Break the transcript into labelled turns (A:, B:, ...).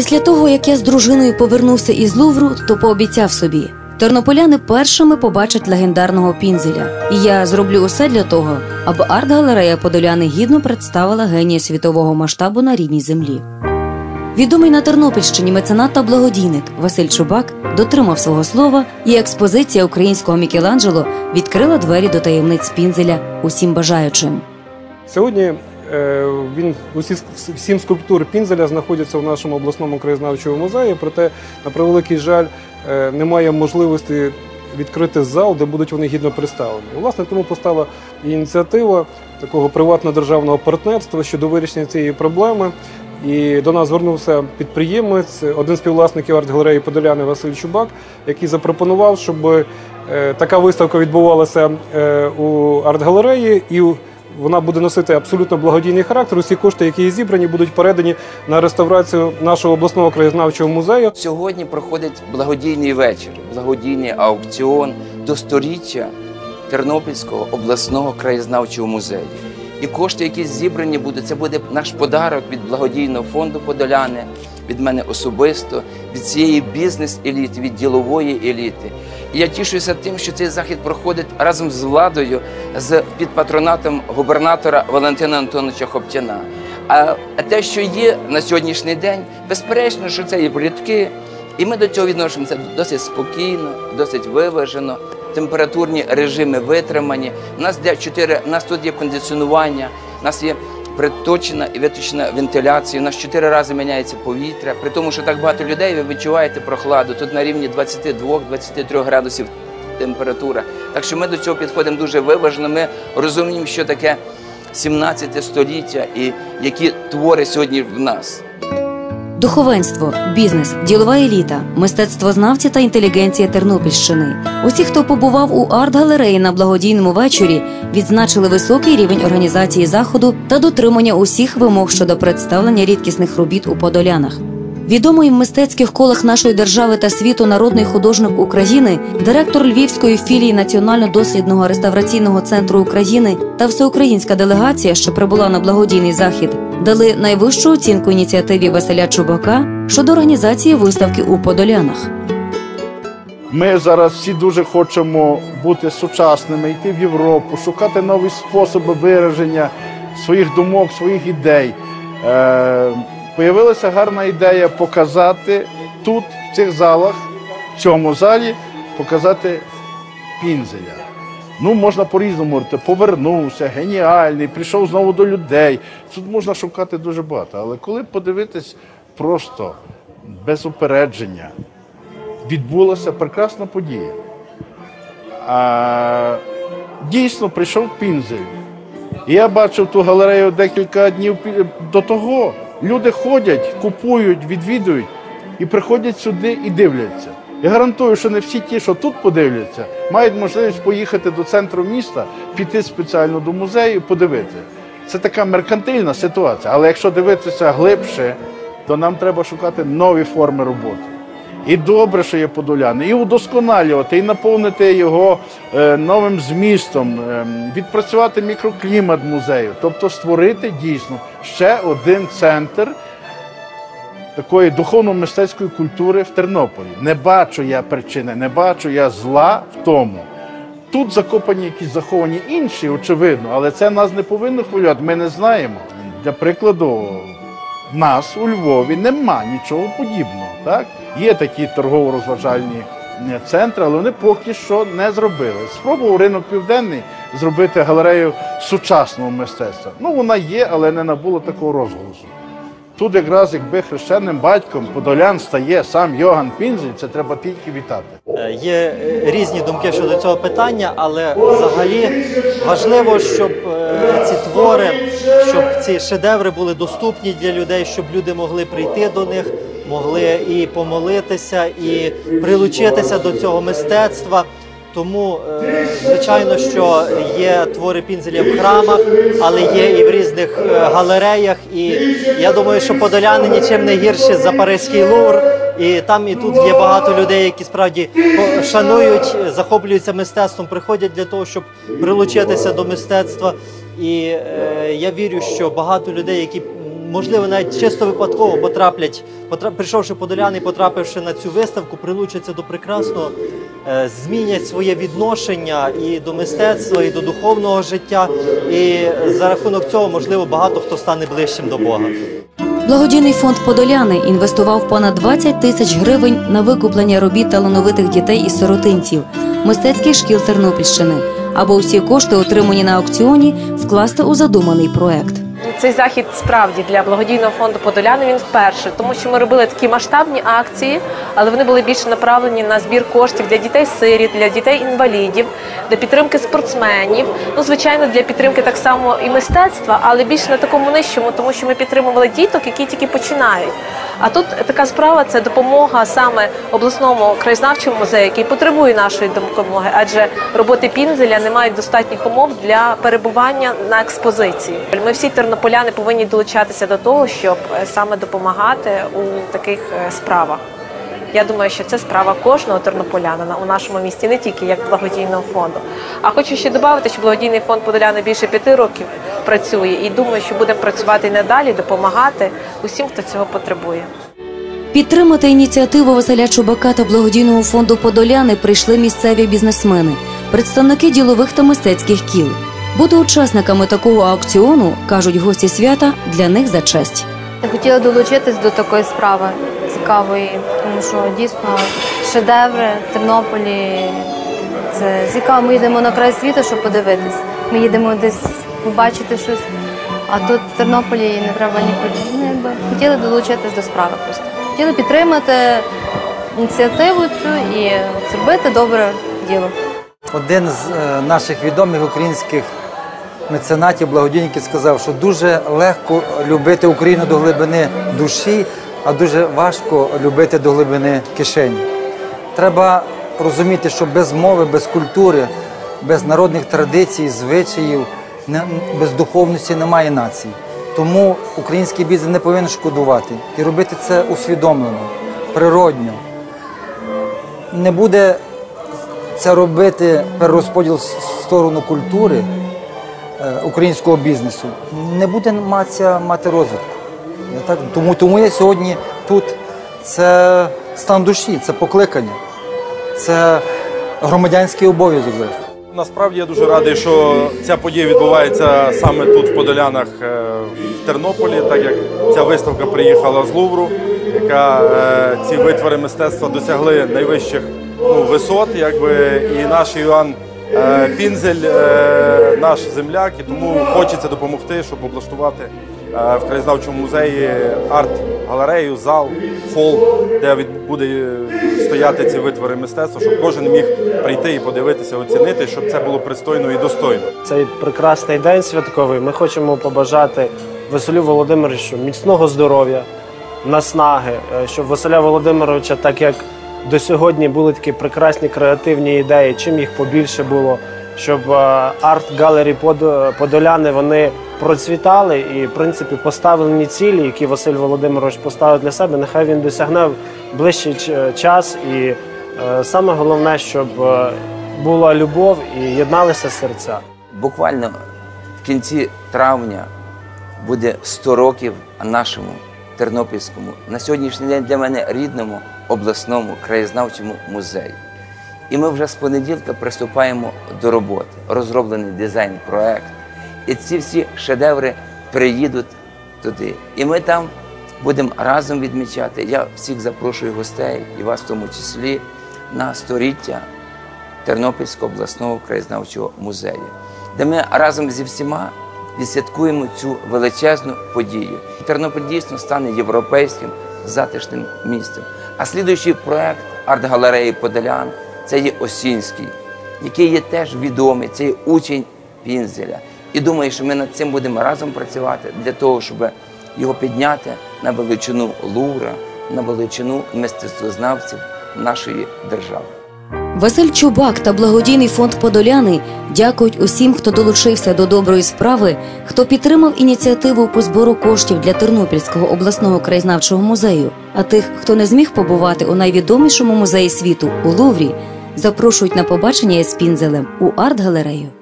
A: Після того, як я з дружиною повернувся із Лувру, то пообіцяв собі. Тернополяни першими побачать легендарного пінзеля, і я зроблю усе для того, аби арт-галерея Подоляни гідно представила генія світового масштабу на рідній землі. Відомий на Тернопільщині меценат та благодійник Василь Чубак дотримав свого слова, і експозиція українського Мікеланджело відкрила двері до таємниць пінзеля усім бажаючим.
B: Сьогодні він усі сім скульптур Пінзеля знаходяться в нашому обласному краєзнавчому музеї. Проте, на превеликий жаль, е, немає можливості відкрити зал, де будуть вони гідно представлені. Власне, тому постала ініціатива такого приватно-державного партнерства щодо вирішення цієї проблеми. І до нас звернувся підприємець, один з співвласників арт-галереї Подоляни Василь Чубак, який запропонував, щоб е, така виставка відбувалася е, у арт-галереї, і вона буде носити абсолютно благодійний характер. Усі кошти, які зібрані, будуть передані на реставрацію нашого обласного краєзнавчого музею.
C: Сьогодні проходить благодійний вечір, благодійний аукціон до сторіччя Тернопільського обласного краєзнавчого музею. І кошти, які зібрані будуть, це буде наш подарок від благодійного фонду Подоляни, від мене особисто, від цієї бізнес-еліти, від ділової еліти. Я тішуся тим, що цей захід проходить разом з владою, з під патронатом губернатора Валентина Антоновича Хоптяна. А те, що є на сьогоднішній день, безперечно, що це є плітки, і ми до цього відносимося досить спокійно, досить виважено. Температурні режими витримані. У нас де чотири, нас тут є кондиціонування, у нас є приточена і виточена вентиляція. У нас чотири рази міняється повітря. При тому, що так багато людей, ви відчуваєте прохладу. Тут на рівні 22-23 градусів температура. Так що ми до цього підходимо дуже виважно. Ми розуміємо, що таке 17 століття і які твори сьогодні в нас.
A: Духовенство, бізнес, ділова еліта, мистецтвознавці та інтелігенція Тернопільщини. Усі, хто побував у арт-галереї на благодійному вечорі, відзначили високий рівень організації заходу та дотримання усіх вимог щодо представлення рідкісних робіт у Подолянах. Відомий в мистецьких колах нашої держави та світу народний художник України, директор Львівської філії Національно-дослідного реставраційного центру України та всеукраїнська делегація, що прибула на благодійний захід, дали найвищу оцінку ініціативі Василя Чубака щодо організації виставки у Подолянах.
D: Ми зараз всі дуже хочемо бути сучасними, йти в Європу, шукати нові способи вираження своїх думок, своїх ідей. Появилася гарна ідея показати тут, в цих залах, в цьому залі, показати пінзеля. Ну, можна по-різному говорити, повернувся, геніальний, прийшов знову до людей. Тут можна шукати дуже багато. Але коли подивитись просто без упередження, відбулася прекрасна подія. А, дійсно прийшов пінзель. І я бачив ту галерею декілька днів до того. Люди ходять, купують, відвідують і приходять сюди і дивляться. Я гарантую, що не всі ті, що тут подивляться, мають можливість поїхати до центру міста, піти спеціально до музею, подивитися. Це така меркантильна ситуація. Але якщо дивитися глибше, то нам треба шукати нові форми роботи. І добре, що є подоляни, і удосконалювати, і наповнити його е, новим змістом, е, відпрацювати мікроклімат музею, тобто створити дійсно ще один центр такої духовно-мистецької культури в Тернополі. Не бачу я причини, не бачу я зла в тому. Тут закопані якісь заховані інші, очевидно, але це нас не повинно хвилювати. Ми не знаємо. Для прикладу, нас у Львові нема нічого подібного. Так? Є такі торгово-розважальні е, центри, але вони поки що не зробили. Спробував ринок південний зробити галерею сучасного мистецтва. Ну, вона є, але не набула такого розголосу. Тут якраз якби хрещеним батьком Подолян стає сам Йоган Пінзель, це треба тільки вітати.
E: Е, Є е, різні думки щодо цього питання, але взагалі важливо, щоб ці твори, щоб ці шедеври були доступні для людей, щоб люди могли прийти до них, могли і помолитися, і прилучитися до цього мистецтва. Тому, е, звичайно, що є твори пінзеля в храмах, але є і в різних е, галереях. І я думаю, що подоляни нічим не гірші за Паризький Лувр. І там і тут є багато людей, які справді шанують, захоплюються мистецтвом, приходять для того, щоб прилучитися до мистецтва. І е, я вірю, що багато людей, які можливо, навіть чисто випадково потраплять, потра- прийшовши подоляни, потрапивши на цю виставку, прилучаться до прекрасного, е, змінять своє відношення і до мистецтва, і до духовного життя. І за рахунок цього, можливо, багато хто стане ближчим до Бога.
A: Благодійний фонд Подоляни інвестував понад 20 тисяч гривень на викуплення робіт талановитих дітей і сиротинців, мистецьких шкіл Тернопільщини, аби усі кошти, отримані на аукціоні, вкласти у задуманий проект.
F: Цей захід справді для благодійного фонду Подоляни він вперше, тому що ми робили такі масштабні акції, але вони були більше направлені на збір коштів для дітей-сиріт, для дітей-інвалідів, для підтримки спортсменів. Ну, звичайно, для підтримки так само і мистецтва, але більше на такому нижчому, тому що ми підтримували діток, які тільки починають. А тут така справа це допомога саме обласному краєзнавчому музею, який потребує нашої допомоги, адже роботи Пінзеля не мають достатніх умов для перебування на експозиції. Ми всі тернополяни повинні долучатися до того, щоб е, саме допомагати у таких е, справах. Я думаю, що це справа кожного тернополянина у нашому місті, не тільки як благодійного фонду. А хочу ще додати, що благодійний фонд Подоляни більше п'яти років працює і думаю, що будемо працювати і надалі, допомагати усім, хто цього потребує.
A: Підтримати ініціативу Василя Чубака та благодійного фонду Подоляни прийшли місцеві бізнесмени, представники ділових та мистецьких кіл. Бути учасниками такого аукціону, кажуть гості свята, для них за честь.
G: Я хотіла долучитись до такої справи цікавої, тому що дійсно шедеври в Тернополі. Це цікаво. Ми їдемо на край світу, щоб подивитись. Ми їдемо десь побачити щось. А тут в Тернополі не треба ні по- ну, якби хотіли долучитись до справи просто. Хотіли підтримати ініціативу цю і зробити добре діло.
H: Один з е, наших відомих українських меценатів, благодійників сказав, що дуже легко любити Україну до глибини душі, а дуже важко любити до глибини кишені. Треба розуміти, що без мови, без культури, без народних традицій, звичаїв, без духовності немає нації. Тому український бізнес не повинен шкодувати і робити це усвідомлено, природньо. Не буде це робити перерозподіл в сторону культури українського бізнесу, не буде матися мати розвитку. Так, тому, тому я сьогодні тут це стан душі, це покликання, це громадянський обов'язок.
I: Насправді я дуже радий, що ця подія відбувається саме тут, в Подолянах, е, в Тернополі, так як ця виставка приїхала з Лувру, яка е, ці витвори мистецтва досягли найвищих ну, висот, якби і наш Іван е, Пінзель, е, наш земляк, і тому хочеться допомогти, щоб облаштувати е, в краєзнавчому музеї арт-галерею, зал, фол, де буде е, стояти ці витвори мистецтва, щоб кожен міг прийти і подивитися, оцінити, щоб це було пристойно і достойно.
J: цей прекрасний день святковий ми хочемо побажати Василю Володимировичу міцного здоров'я, наснаги, е, щоб Василя Володимировича, так як до сьогодні були такі прекрасні креативні ідеї, чим їх побільше було, щоб е, арт-галері Под- Подоляни вони процвітали і, в принципі, поставлені цілі, які Василь Володимирович поставив для себе, нехай він досягне в ближчий час. І е, саме головне, щоб е, була любов і єдналися серця.
C: Буквально в кінці травня буде 100 років нашому Тернопільському, на сьогоднішній день для мене рідному обласному краєзнавчому музею. І ми вже з понеділка приступаємо до роботи. Розроблений дизайн-проект. І ці всі шедеври приїдуть туди. І ми там будемо разом відмічати. Я всіх запрошую гостей, і вас в тому числі, на сторіття Тернопільського обласного краєзнавчого музею, де ми разом зі всіма відсвяткуємо цю величезну подію. Тернопіль дійсно стане європейським затишним місцем. А слідуючий проект арт-галереї Подолян це є Осінський, який є теж відомий, це є учень Пінзеля. І думаю, що ми над цим будемо разом працювати для того, щоб його підняти на величину Лура, на величину мистецтвознавців нашої держави.
A: Василь Чубак та благодійний фонд Подоляни дякують усім, хто долучився до доброї справи, хто підтримав ініціативу по збору коштів для Тернопільського обласного краєзнавчого музею. А тих, хто не зміг побувати у найвідомішому музеї світу у Луврі, запрошують на побачення із Пінзелем у арт-галерею.